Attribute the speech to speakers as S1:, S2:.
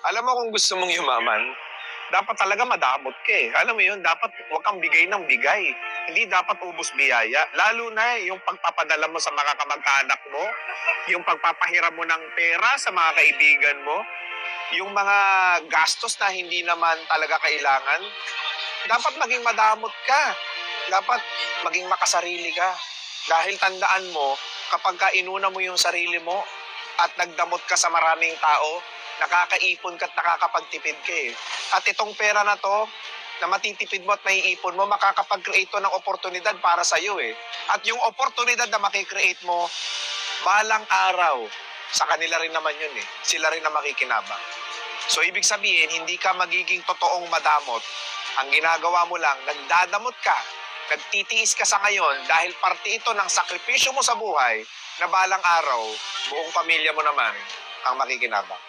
S1: Alam mo kung gusto mong yumaman, dapat talaga madamot ka eh. Alam mo yun, dapat huwag kang bigay ng bigay. Hindi dapat ubos biyaya. Lalo na yung pagpapadala mo sa mga kamag-anak mo, yung pagpapahiram mo ng pera sa mga kaibigan mo, yung mga gastos na hindi naman talaga kailangan, dapat maging madamot ka. Dapat maging makasarili ka. Dahil tandaan mo, kapag ka inuna mo yung sarili mo at nagdamot ka sa maraming tao, nakakaipon ka at nakakapagtipid ka eh. At itong pera na to, na matitipid mo at maiipon mo, makakapag-create ng oportunidad para sa iyo eh. At yung oportunidad na makikreate mo, balang araw, sa kanila rin naman yun eh. Sila rin na makikinabang. So ibig sabihin, hindi ka magiging totoong madamot. Ang ginagawa mo lang, nagdadamot ka, nagtitiis ka sa ngayon dahil parte ito ng sakripisyo mo sa buhay na balang araw, buong pamilya mo naman ang makikinabang.